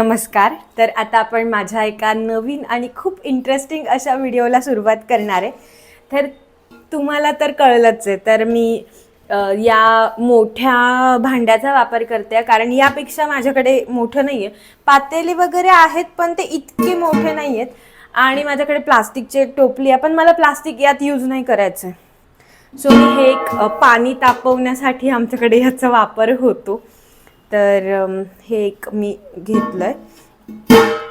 नमस्कार तर आता आपण माझ्या एका नवीन आणि खूप इंटरेस्टिंग अशा व्हिडिओला सुरुवात करणार आहे. तर तुम्हाला तर कळलंच आहे तर मी या मोठ्या भांड्याचा वापर करते कारण यापेक्षा माझ्याकडे मोठं नाही आहे पातेली वगैरे आहेत पण ते इतके मोठे नाही आहेत आणि माझ्याकडे प्लास्टिकचे टोपली आहे पण मला प्लास्टिक यात यूज नाही करायचं आहे सो मी हे एक पाणी तापवण्यासाठी आमच्याकडे ह्याचा वापर होतो. तर हे एक मी घेतलं आहे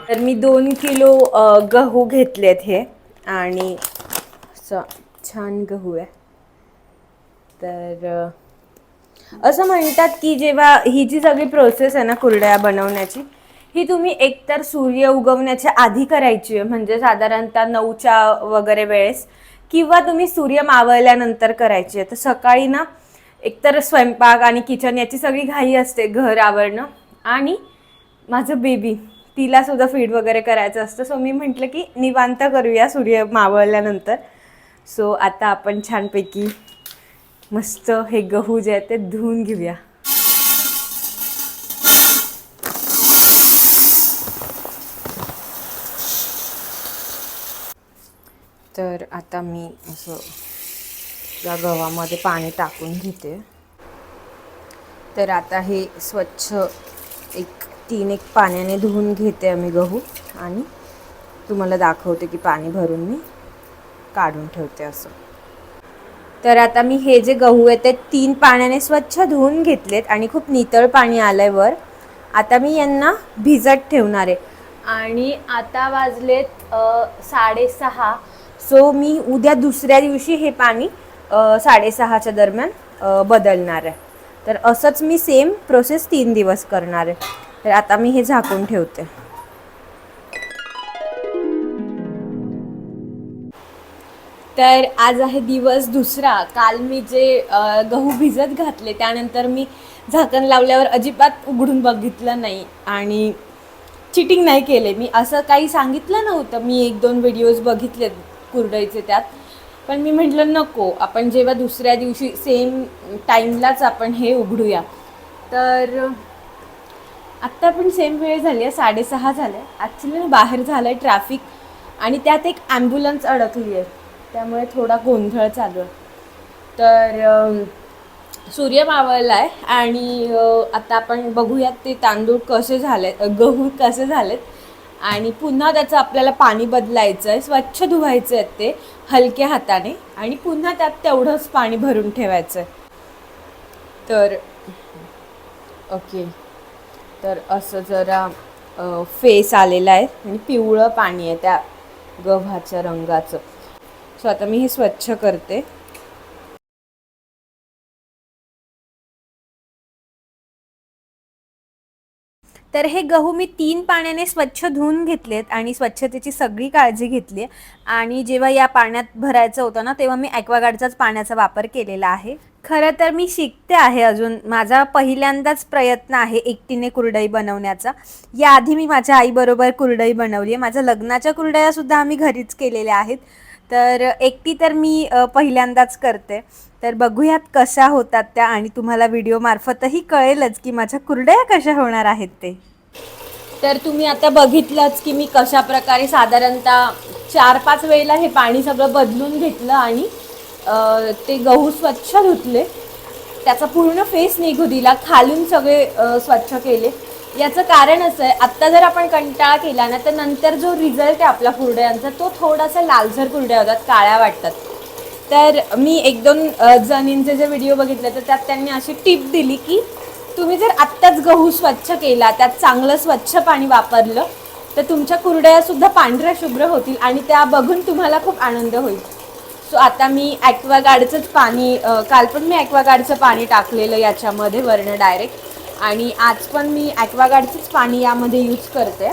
तर मी दोन किलो गहू गहू घेतलेत हे. आणि असं छान गहू आहे. तर असं म्हणतात की जेव्हा ही जी सगळी प्रोसेस आहे ना कुरड्या बनवण्याची ही तुम्ही एकतर सूर्य उगवण्याच्या आधी करायची आहे. म्हणजे साधारणतः नऊच्या वगैरे वेळेस. किंवा तुम्ही सूर्य मावळल्यानंतर करायची आहे. तर सकाळी ना एकतर स्वयंपाक आणि किचन याची सगळी घाई असते घर आवरणं. आणि माझं बेबी तिला सुद्धा फीड वगैरे करायचं असतं. सो मी म्हटलं की निवांत करूया सूर्य मावळल्यानंतर. सो आता आपण छानपैकी मस्त हे गहू जे आहे ते धुवून घेऊया. तर आता मी असं या गव्हामध्ये पाणी टाकून घेते. तर आता हे स्वच्छ एक तीन एक पाण्याने धुवून घेते आम्ही गहू आणि तुम्हाला दाखवते की पाणी भरून मी काढून ठेवते असं. तर आता मी हे जे गहू आहे ते तीन पाण्याने स्वच्छ धुवून घेतलेत आणि खूप नितळ पाणी आलंय वर. आता मी यांना भिजत ठेवणार आहे. आणि आता वाजलेत साडेसहा. सो मी उद्या दुसऱ्या दिवशी हे पाणी साडेसहाच्या दरम्यान बदलणार आहे. तर असंच मी सेम प्रोसेस तीन दिवस करणार आहे. तर आता मी हे झाकून ठेवते. तर आज आहे दिवस दुसरा. काल मी जे गहू भिजत घातले त्यानंतर मी झाकण लावल्यावर अजिबात उघडून बघितलं नाही आणि चिटिंग नाही केले. मी असं काही सांगितलं नव्हतं. मी एक दोन व्हिडिओज बघितले कुरडईचे त्यात. पण मी म्हटलं नको आपण जेव्हा दुसऱ्या दिवशी सेम टाईमलाच आपण हे उघडूया. तर आत्ता पण सेम वेळ झाली आहे साडेसहा झाले. ॲक्च्युली बाहेर झालं आहे ट्रॅफिक आणि त्यात एक ॲम्ब्युलन्स अडकली आहे. त्यामुळे थोडा गोंधळ चालू आहे. तर सूर्य मावळला आहे आणि आता आपण बघूयात ते तांदूळ कसे झाले गहू कसे झालेत. आणि पुन्हा त्याचं आपल्याला पाणी बदलायचं आहे स्वच्छ धुवायचं आहे ते हलक्या हाताने आणि पुन्हा त्यात तेवढंच पाणी भरून ठेवायचं आहे तर ओके. तर असं जरा फेस आलेला आहे आणि पिवळं पाणी आहे त्या गव्हाच्या रंगाचं. सो आता मी हे स्वच्छ करते. तर हे गहू मी तीन पाण्याने स्वच्छ धुवून घेतलेत आणि स्वच्छतेची सगळी काळजी घेतली आणि जेव्हा या पाण्यात भरायचं होतं ना तेव्हा मी ॲक्वागार्डचाच पाण्याचा वापर केलेला आहे. खरं तर मी शिकते आहे अजून. माझा पहिल्यांदाच प्रयत्न आहे एकटीने कुरडई बनवण्याचा. याआधी मी माझ्या आईबरोबर कुरडई बनवली आहे. माझ्या लग्नाच्या कुरडयासुद्धा आम्ही घरीच केलेल्या आहेत. तर एकटी तर मी पहिल्यांदाच करते. तर बघूयात कशा होतात त्या आणि तुम्हाला व्हिडिओमार्फतही कळेलच की माझ्या कुरड्या कशा होणार आहेत ते. तर तुम्ही आता बघितलंच की मी कशा प्रकारे साधारणतः चार पाच वेळेला हे पाणी सगळं बदलून घेतलं आणि ते गहू स्वच्छ धुतले. त्याचा पूर्ण फेस निघू दिला खालून सगळे स्वच्छ केले. याचं कारण असं आहे आत्ता जर आपण कंटाळा केला ना तर नंतर जो रिझल्ट आहे आपल्या कुरड्यांचा तो थोडासा लालसर कुरड्या होतात काळ्या वाटतात. तर मी एक दोन जणींचे जे व्हिडिओ बघितले तर त्यात त्यांनी अशी टिप दिली की तुम्ही जर आत्ताच गहू स्वच्छ केला त्यात चांगलं स्वच्छ पाणी वापरलं तर तुमच्या कुरड्यासुद्धा पांढऱ्या शुभ्र होतील आणि त्या बघून तुम्हाला खूप आनंद होईल. सो आता मी ॲक्वागार्डचंच पाणी काल पण मी ॲक्वागार्डचं पाणी टाकलेलं याच्यामध्ये वरणं डायरेक्ट आणि आज पण मी ॲक्वागार्डचंच पाणी यामध्ये यूज करते.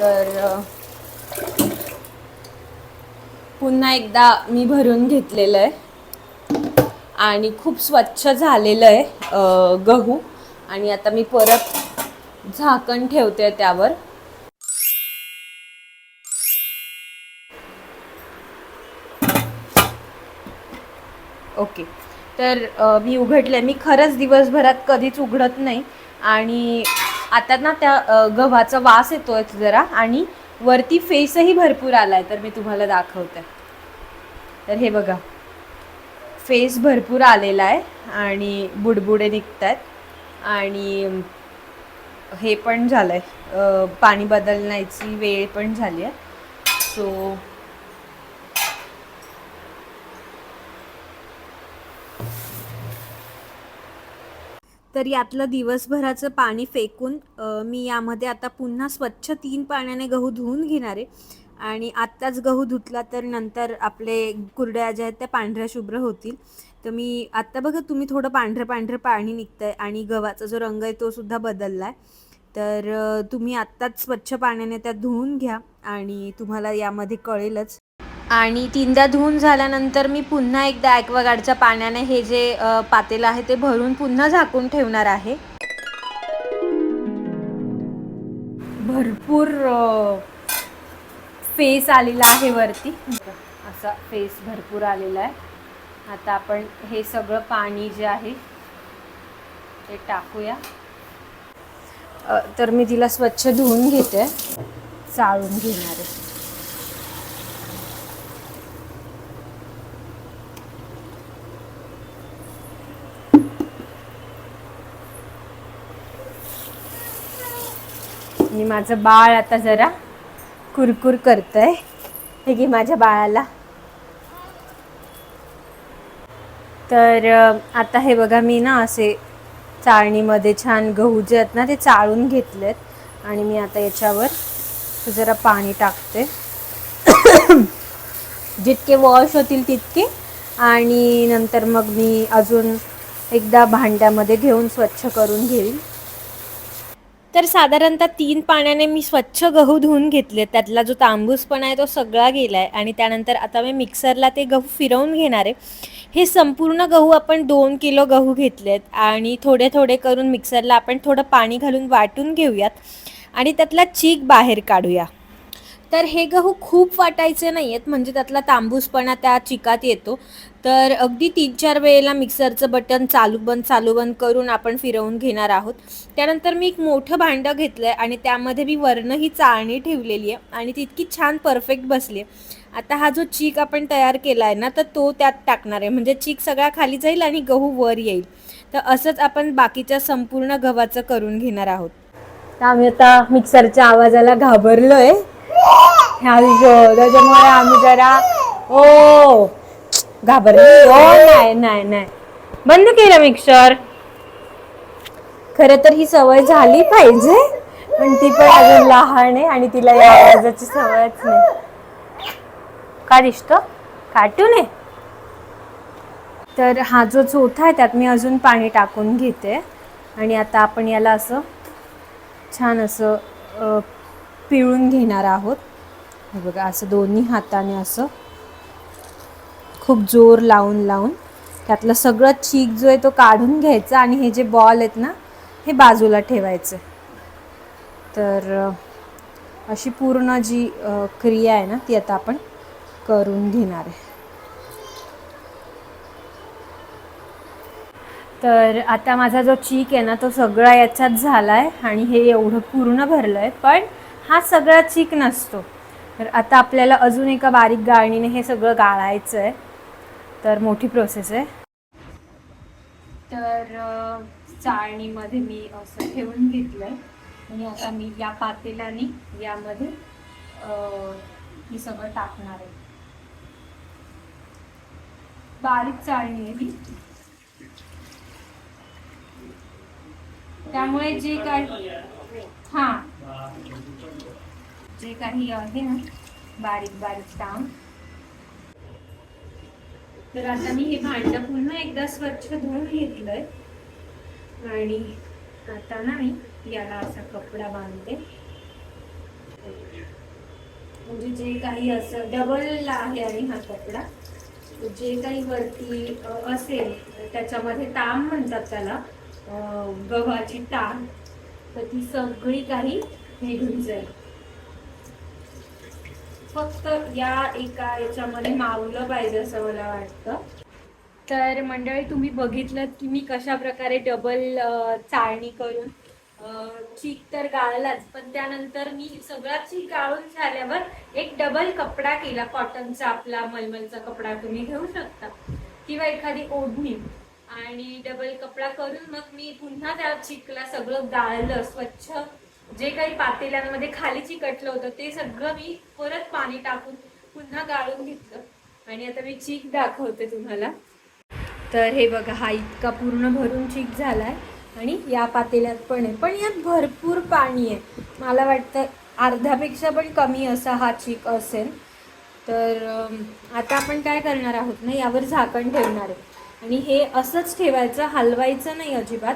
तर पुन्हा एकदा मी भरून घेतलेलं आहे. आणि खूप स्वच्छ झालेलं आहे गहू. आणि आता मी परत झाकण ठेवते त्यावर. ओके. तर मी उघडले. मी खरंच दिवसभरात कधीच उघडत नाही. आणि आता ना त्या गव्हाचा वास येतोय जरा आणि वरती फेसही भरपूर आला आहे तर मी तुम्हाला दाखवते. तर हे बघा. फेस भरपूर आलेला आहे आणि बुडबुडे निघत आहेत आणि हे पण झालं आहे पाणी बदलण्याची वेळ पण झाली आहे. सो तर यातलं दिवसभराचं पाणी फेकून मी यामध्ये आता पुन्हा स्वच्छ तीन पाण्याने गहू धुवून घेणार आहे. आणि आत्ताच गहू धुतला तर नंतर आपले कुरड्या ज्या आहेत त्या पांढऱ्या शुभ्र होतील. तर मी आत्ता बघा तुम्ही थोडं पांढरं पांढरं पाणी निघतंय आणि गव्हाचा जो रंग आहे तो सुद्धा बदलला आहे तर तुम्ही आत्ताच स्वच्छ पाण्याने त्या धुवून घ्या आणि तुम्हाला यामध्ये कळेलच. आणि तीनदा धुवून झाल्यानंतर मी पुन्हा एकदा ॲक्वागार्डच्या पाण्याने हे जे पातेलं आहे ते भरून पुन्हा झाकून ठेवणार आहे. भरपूर फेस आलेला आहे वरती. असा फेस भरपूर आलेला आहे. आता आपण हे सगळं पाणी जे आहे ते टाकूया. तर मी तिला स्वच्छ धुवून घेते. चाळून घेणार आहे. आणि माझं बाळ आता जरा कुरकुर करतंय. हे की माझ्या बाळाला. तर आता हे बघा मी ना असे चाळणीमध्ये छान गहू जे आहेत ना ते चाळून घेतलेत. आणि मी आता याच्यावर जरा पाणी टाकते. जितके वॉश होतील तितके. आणि नंतर मग मी अजून एकदा भांड्यामध्ये घेऊन स्वच्छ करून घेईल. तर साधारणतः तीन पाण्याने मी स्वच्छ गहू धुवून घेतले. त्यातला जो तांबूसपणा आहे तो सगळा गेला आहे आणि त्यानंतर आता मी मिक्सरला ते गहू फिरवून घेणार आहे. हे संपूर्ण गहू आपण दोन किलो गहू घेतलेत. आणि थोडे थोडे करून मिक्सरला आपण थोडं पाणी घालून वाटून घेऊयात. आणि त्यातला चीक बाहेर काढूया. तर हे गहू खूप वाटायचे नाही आहेत म्हणजे त्यातला तांबूसपणा त्या चिकात येतो. तर अगदी तीन चार वेळेला मिक्सरचं बटन चालू बंद चालू बंद करून आपण फिरवून घेणार आहोत. त्यानंतर मी एक मोठं भांडं घेतलं आहे आणि त्यामध्ये मी वर्ण ही चाळणी ठेवलेली आहे आणि तितकी छान परफेक्ट बसली आहे. आता हा जो चीक आपण तयार केला आहे ना तर तो त्यात टाकणार आहे. म्हणजे चीक सगळा खाली जाईल आणि गहू वर येईल. तर असंच आपण बाकीच्या संपूर्ण गव्हाचं करून घेणार आहोत. तर आम्ही आता मिक्सरच्या आवाजाला घाबरलो आहे त्याच्यामुळे आम्ही जरा ओ घाबरले. ओ नाही नाही नाही. बंद केलं मिक्सर खरं तर ही सवय झाली पाहिजे पण ती पण अजून लहान आहे आणि तिला या आवाजाची सवयच नाही. का दिसत? काटू नये तर हा जो चोथा आहे त्यात मी अजून पाणी टाकून घेते. आणि आता आपण याला असं छान असं पिळून घेणार आहोत. हे बघा असं दोन्ही हाताने असं खूप जोर लावून लावून. त्यातलं सगळं चीक जो आहे तो काढून घ्यायचा आणि हे जे बॉल आहेत ना हे बाजूला ठेवायचं. तर अशी पूर्ण जी क्रिया आहे ना ती आता आपण करून घेणार आहे. तर आता माझा जो चीक आहे ना तो सगळा याच्यात झाला आहे आणि हे एवढं पूर्ण भरलं आहे पण हा सगळा चीक नसतो. तर आता आपल्याला अजून एका बारीक गाळणीने हे सगळं गाळायचं आहे तर मोठी प्रोसेस आहे. तर चाळणीमध्ये मी असं ठेवून घेतलं आहे आणि आता मी या पातेल्याने यामध्ये मी सगळं टाकणार आहे. बारीक चाळणी आहे मी त्यामुळे जे काही हा. जे काही आहे ना बारीक बारीक काम. तर आता मी हे भांडं पुन्हा एकदा स्वच्छ धुवून घेतलंय. आणि आता ना मी याला असा कपडा बांधते. म्हणजे जे काही असं डबल आहे आणि हा कपडा. जे काही वरती असेल त्याच्यामध्ये ताम म्हणतात त्याला. गव्हाची ताम तर ती सगळी काही निघून जाईल. फक्त या एका याच्यामध्ये मावलं पाहिजे असं मला वाटतं. तर मंडळी तुम्ही बघितलं की मी कशा प्रकारे डबल चाळणी करून चीक तर गाळलाच पण त्यानंतर मी सगळा चीक गाळून झाल्यावर एक डबल कपडा केला. कॉटनचा आपला मलमलचा कपडा तुम्ही घेऊ शकता. किंवा एखादी ओढणी. आणि डबल कपडा करून मग मी पुन्हा त्या चिकला सगळं गाळलं स्वच्छ. जे काही पातेल्यांमध्ये खाली चिकटलं होतं ते सगळं मी परत पाणी टाकून पुन्हा गाळून घेतलं. आणि आता मी चीक दाखवते तुम्हाला. तर हे बघा हा इतका पूर्ण भरून चीक झाला आहे आणि या पातेल्यात पण आहे. पण यात भरपूर पाणी आहे. मला वाटतं अर्ध्यापेक्षा पण कमी असा हा चीक असेल. तर आता आपण काय करणार आहोत ना? यावर झाकण ठेवणार आहे. आणि हे असंच ठेवायचं हलवायचं नाही अजिबात.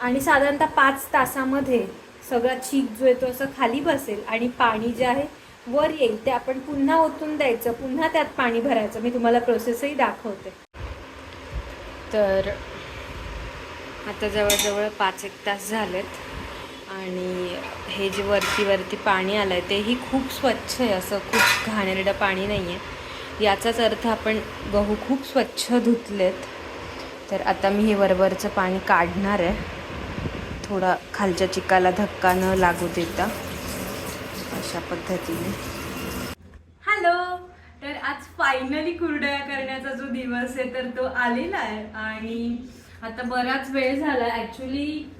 आणि साधारणतः पाच तासामध्ये सगळा चीक जो आहे तो असं खाली बसेल आणि पाणी जे आहे वर येईल ते आपण पुन्हा ओतून द्यायचं पुन्हा त्यात पाणी भरायचं. मी तुम्हाला प्रोसेसही दाखवते. तर आता जवळजवळ पाच एक तास झालेत आणि हे जे वरती वरती पाणी आलं आहे तेही खूप स्वच्छ आहे. असं खूप घाणेरडं पाणी नाही आहे याचाच अर्थ आपण गहू खूप स्वच्छ धुतलेत. तर आता मी हे वरवरचं पाणी काढणार आहे. थोडा खालच्या चिकाला धक्का न लागू देता. अशा पद्धतीने. हॅलो! तर आज फायनली कुरडया करण्याचा जो दिवस आहे तर तो आलेला आहे. आणि आता बराच वेळ झाला. ॲक्च्युली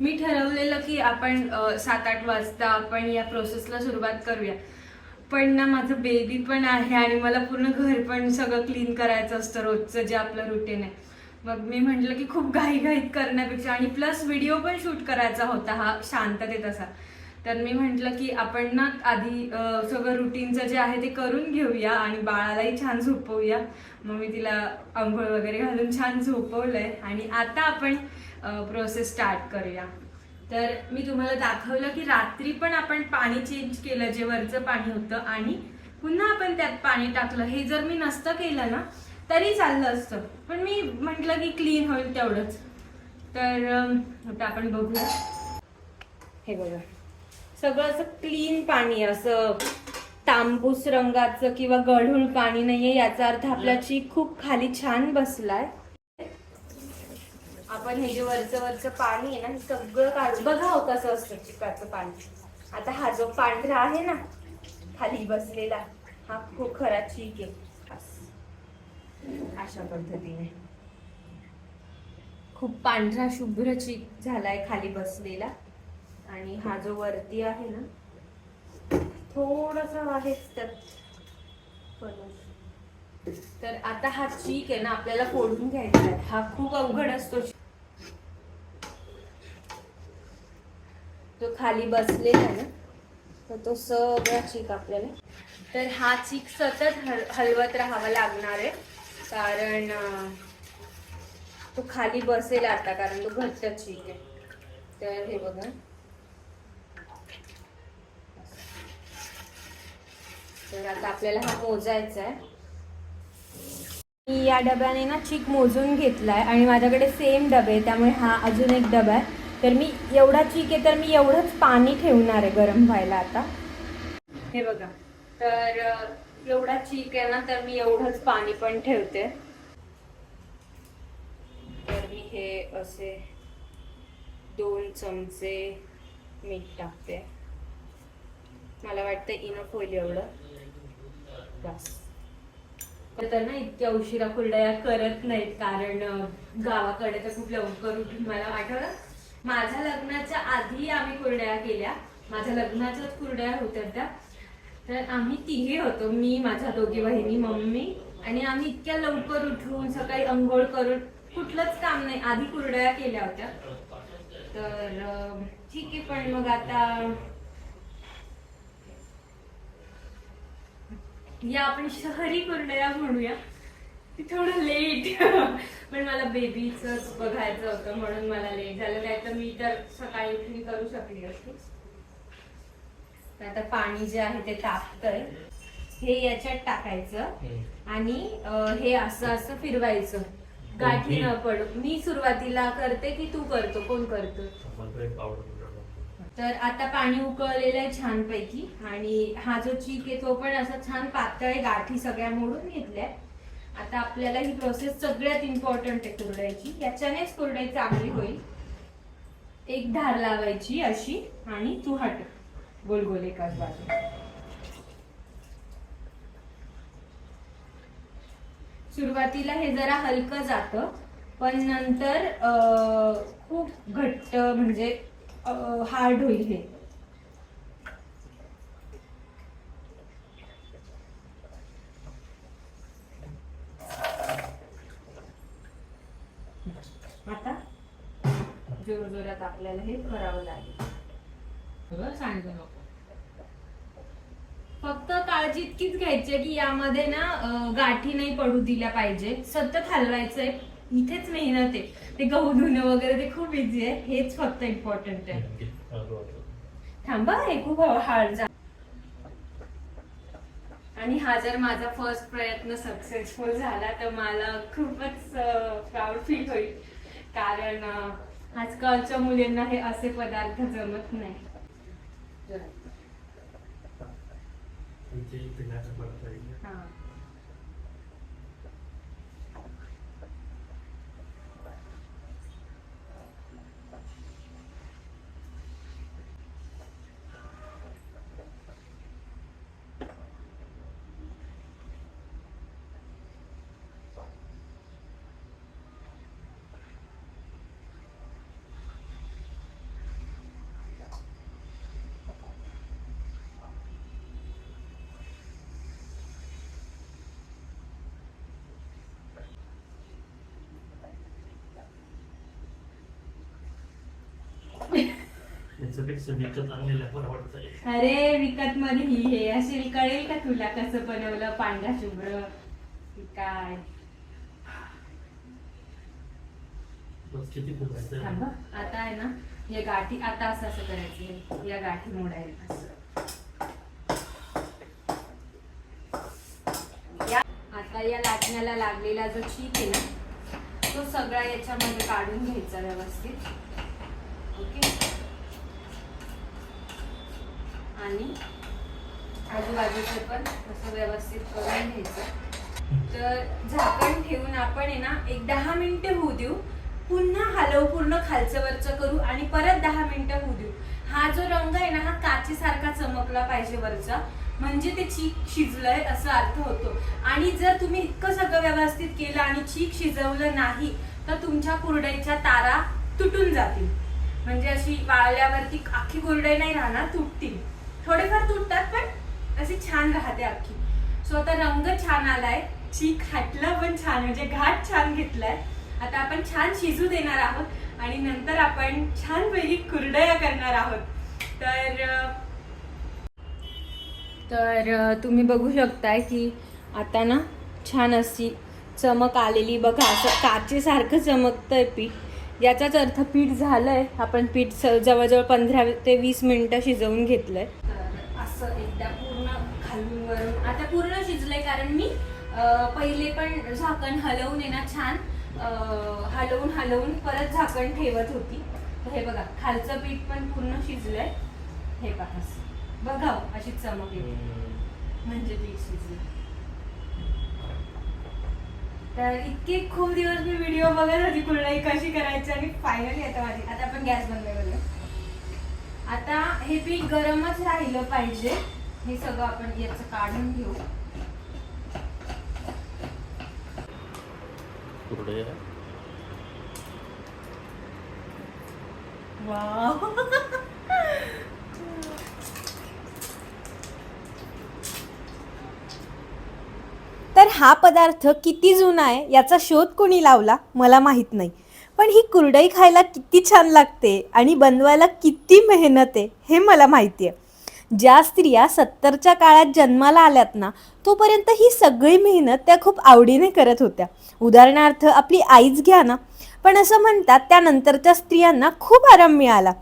मी ठरवलेलं की आपण सात आठ वाजता आपण या प्रोसेसला सुरुवात करूया. पण ना माझं बेबी पण आहे आणि मला पूर्ण घर पण सगळं क्लीन करायचं असतं रोजचं जे आपलं रुटीन आहे. मग मी म्हटलं की खूप घाईघाईत करण्यापेक्षा आणि प्लस व्हिडिओ पण शूट करायचा होता हा शांततेत असा. तर मी म्हटलं की आपण ना आधी सगळं रुटीनचं जे आहे ते करून घेऊया आणि बाळालाही छान झोपवूया. मग मी तिला आंघोळ वगैरे घालून छान झोपवलंय आणि आता आपण प्रोसेस स्टार्ट करूया. तर मी तुम्हाला दाखवलं की रात्री पण आपण पाणी चेंज केलं जे वरचं पाणी होतं आणि पुन्हा आपण त्यात पाणी टाकलं. हे जर मी नसतं केलं ना तरी चाललं असतं. पण मी म्हटलं की क्लीन होईल तेवढंच. तर आता आपण बघूया. हे बघा. सगळं असं क्लीन पाणी आहे, असं तांबूस रंगाचं किंवा गढूळ पाणी नाहीये याचा अर्थ आपला खूप खाली छान बसलाय. आपण हे जे वरचं वरचं पाणी आहे ना हे सगळं काढून बघा हो कसं असतं चिकाचं पाणी. आता हा जो पांढरा आहे ना खाली बसलेला हा खूप खरा चीक आहे. अशा पद्धतीने. खूप पांढरा शुभ्र चीक झालाय खाली बसलेला. आणि हा जो वरती आहे ना थोडस आहेच त्यात तर आता हा चीक आहे ना आपल्याला फोडून घ्यायचा आहे. हा खूप अवघड असतो. तो खाली बसलेला आहे ना तर तो सगळा चीक आपल्याला. तर हा चीक सतत हल हलवत राहावा लागणार आहे. कारण तो खाली बसेल आता कारण तो घट्ट चीक आहे. तर हे बघा. तर आता आपल्याला हा मोजायचा आहे. मी या डब्याने ना चीक मोजून घेतला आहे आणि माझ्याकडे सेम डबे आहे त्यामुळे हा अजून एक डबा आहे. तर मी एवढा चीक आहे तर मी एवढंच पाणी ठेवणार आहे गरम व्हायला आता. हे बघा तर एवढा चीक आहे ना तर मी एवढंच पाणी पण ठेवते. तर मी हे असे दोन चमचे मीठ टाकते. मला वाटतं इनफ होईल एवढं. बस. तर ना इतक्या उशिरा कुरड्या करत नाहीत कारण गावाकडे तर खूप लवकर उठून मला आठवलं. माझ्या लग्नाच्या आधी आम्ही कुरड्या केल्या. माझ्या लग्नाच्याच कुरड्या होत्या त्या. तर आम्ही तिघे होतो मी माझ्या दोघी बहिणी मम्मी. आणि आम्ही इतक्या लवकर उठून सकाळी अंघोळ करून कुठलंच काम नाही आधी कुरड्या केल्या होत्या. तर ठीक आहे पण मग आता या आपण शहरी कुरडया म्हणूया. थोडं लेट पण मला बेबीच बघायचं होतं म्हणून मला लेट झालं. नाही तर मी तर सकाळी उठून करू शकली असते. आता पाणी जे आहे ते तापतंय. हे याच्यात टाकायचं. आणि हे असं असं फिरवायचं. गाठी न पडू. मी सुरुवातीला करते की तू करतो? कोण करतो? तर आता पाणी उकळलेलं आहे छानपैकी. आणि हा जो चीक आहे तो पण असा छान पातळ आहे, गाठी सगळ्या मोडून घेतल्या. आता आपल्याला ही प्रोसेस सगळ्यात इम्पॉर्टंट आहे कुरडायची. याच्यानेच कुरडाई चांगली होईल. एक धार लावायची अशी आणि तू हट गोल गोल एकाच बाजू सुरुवातीला हे जरा हलकं जातं पण नंतर खूप घट्ट म्हणजे हार्ड होईल हे आता जोर जोरात आपल्याला हे करावं लागेल. सगळं सांडू नको. फक्त काळजी इतकीच घ्यायची आहे की यामध्ये ना गाठी नाही पडू दिल्या पाहिजे. सतत हलवायचंय. इथेच मेहनत आहे. ते गहू धुणं वगैरे ते खूप इझी आहे. हेच फक्त इम्पॉर्टंट आहे. थांबा हे खूप हार्ड जा. आणि हा जर माझा फर्स्ट प्रयत्न सक्सेसफुल झाला तर मला खूपच प्राऊड फील होईल. कारण आजकालच्या मुलींना हे असे पदार्थ जमत नाही. हा. याच्यापेक्षा विकत आणलेल्या परवडतंय अरे विकत मध्ये ही हे असेल कळेल का तुला कसं बनवलं पांढरा शुभ्र? की काय? थांबा आता आहे ना या गाठी आता असं असं करायचं या गाठी मोडायला असं. या आता या लाटण्याला लागलेला जो चीक आहे ना तो सगळा याच्यामध्ये काढून घ्यायचा व्यवस्थित. ओके? आणि आजूबाजूचे पण असं व्यवस्थित करून घ्यायचं. तर झाकण ठेवून आपण आहे ना एक दहा मिनिटं होऊ देऊ. पुन्हा हलवू पूर्ण खालचं वरचं करू आणि परत दहा मिनिटं होऊ देऊ. हा जो रंग आहे ना हा काचेसारखा चमकला पाहिजे वरचा. म्हणजे ते चीक शिजलंय असा अर्थ होतो. आणि जर तुम्ही इतकं सगळं व्यवस्थित केलं आणि चीक शिजवलं नाही तर तुमच्या कुरडईच्या तारा तुटून जातील. म्हणजे अशी वाळल्यावरती अख्खी कुरडई नाही राहणार तुटतील. थोडेफार तुटतात पण अशी छान राहते अख्खी सो आता रंग छान आलाय ची खाटला पण छान म्हणजे घाट छान घेतलाय. आता आपण छान शिजू देणार आहोत आणि नंतर आपण छान पैकी कुरडया करणार आहोत. तर तर तुम्ही बघू शकताय की आता ना छान अशी चमक आलेली. बघा असं काचेसारखं चमकतंय पीठ. याचाच अर्थ पीठ झालंय. आपण पीठ जवळजवळ पंधरा ते वीस मिनिटं शिजवून घेतलंय. असं एकदा पूर्ण खालून वरून. आता पूर्ण शिजलंय कारण मी पहिले पण झाकण हलवून आहे ना छान हलवून हलवून परत झाकण ठेवत होती. तर हे बघा खालचं पीठ पण पूर्ण शिजलंय. हे पहा असं. बघा हो, अशी चमक येते. म्हणजे पीठ शिजलं. तर इतके खूप दिवस मी व्हिडिओ बघत होती कुरडई कशी करायची आणि फायनली आता माझी आता आपण गॅस बंद करूया. आता हे पीठ गरमच राहिलं पाहिजे. हे सगळं आपण याचं काढून घेऊ. तर हा पदार्थ किती जुना आहे याचा शोध कोणी लावला? मला माहीत नाही. पण ही कुरडई खायला किती छान लागते आणि बनवायला किती मेहनत आहे हे मला माहिती आहे. ज्या स्त्रिया सत्तरच्या काळात जन्माला आल्यात ना तोपर्यंत ही सगळी मेहनत त्या खूप आवडीने करत होत्या. उदाहरणार्थ आपली आईच घ्या ना. पण असं म्हणतात त्यानंतरच्या स्त्रियांना खूप आराम मिळाला.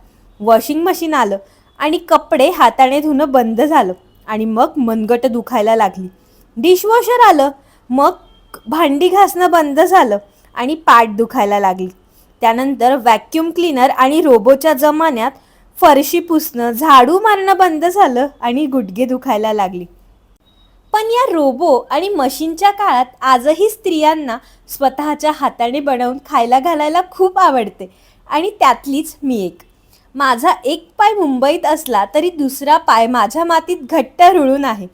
वॉशिंग मशीन आलं आणि कपडे हाताने धुणं बंद झालं आणि मग मनगट दुखायला लागली. डिशवॉशर आलं मग भांडी घासणं बंद झालं आणि पाठ दुखायला लागली. त्यानंतर व्हॅक्यूम क्लीनर आणि रोबोच्या जमान्यात फरशी पुसणं झाडू मारणं बंद झालं आणि गुडघे दुखायला लागली. पण या रोबो आणि मशीनच्या काळात आजही स्त्रियांना स्वतःच्या हाताने बनवून खायला घालायला खूप आवडते आणि त्यातलीच मी एक. माझा एक पाय मुंबईत असला तरी दुसरा पाय माझ्या मातीत घट्ट रुळून आहे.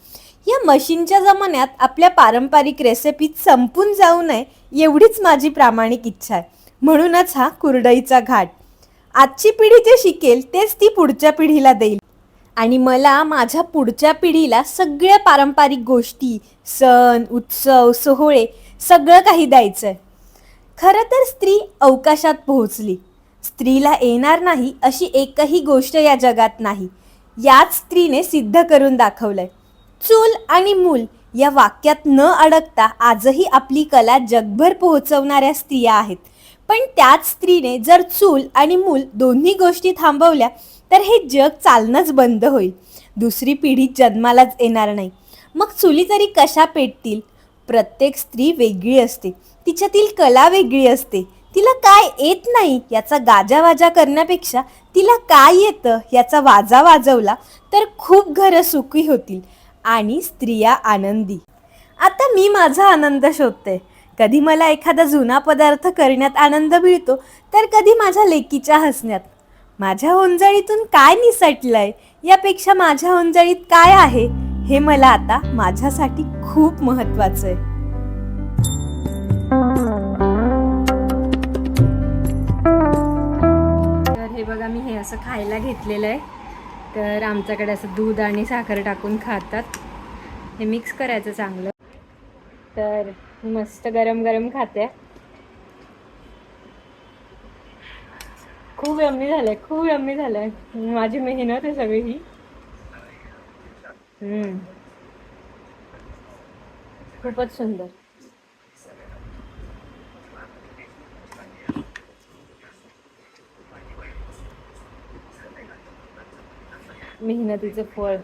या मशीनच्या जमान्यात आपल्या पारंपरिक रेसिपीत संपून जाऊ नये एवढीच माझी प्रामाणिक इच्छा आहे. म्हणूनच हा कुरडईचा घाट. आजची पिढी जे शिकेल तेच ती पुढच्या पिढीला देईल. आणि मला माझ्या पुढच्या पिढीला सगळ्या पारंपरिक गोष्टी सण उत्सव सोहळे सगळं काही द्यायचं आहे खरं तर स्त्री अवकाशात पोहोचली. स्त्रीला येणार नाही अशी एकही गोष्ट या जगात नाही. याच स्त्रीने सिद्ध करून दाखवलंय. चूल आणि मूल या वाक्यात न अडकता आजही आपली कला जगभर पोहोचवणाऱ्या स्त्रिया आहेत. पण त्याच स्त्रीने जर चूल आणि मूल दोन्ही गोष्टी थांबवल्या तर हे जग चालणंच बंद होईल. दुसरी पिढी जन्मालाच येणार नाही. मग चुली तरी कशा पेटतील? प्रत्येक स्त्री वेगळी असते. तिच्यातील कला वेगळी असते. तिला काय येत नाही याचा गाजावाजा करण्यापेक्षा तिला काय येतं याचा वाजा वाजवला तर खूप घरं सुखी होतील आणि स्त्रिया आनंदी. आता मी माझा आनंद शोधते. कधी मला एखादा जुना पदार्थ करण्यात आनंद मिळतो तर कधी माझ्या लेकीच्या हसण्यात. माझ्या होंजळीतून काय निसटलंय यापेक्षा माझ्या होंजळीत काय आहे हे मला आता माझ्यासाठी खूप महत्वाचं आहे तर हे बघा मी हे असं खायला घेतलेलं आहे. तर आमच्याकडे असं दूध आणि साखर टाकून खातात. हे मिक्स करायचं चांगलं. तर मस्त गरम गरम खाते. खूप यम्मी झालंय खूप यम्मी झालंय. माझी मेहनत आहे सगळी. ही खूपच सुंदर. मेहनतीचं फळ.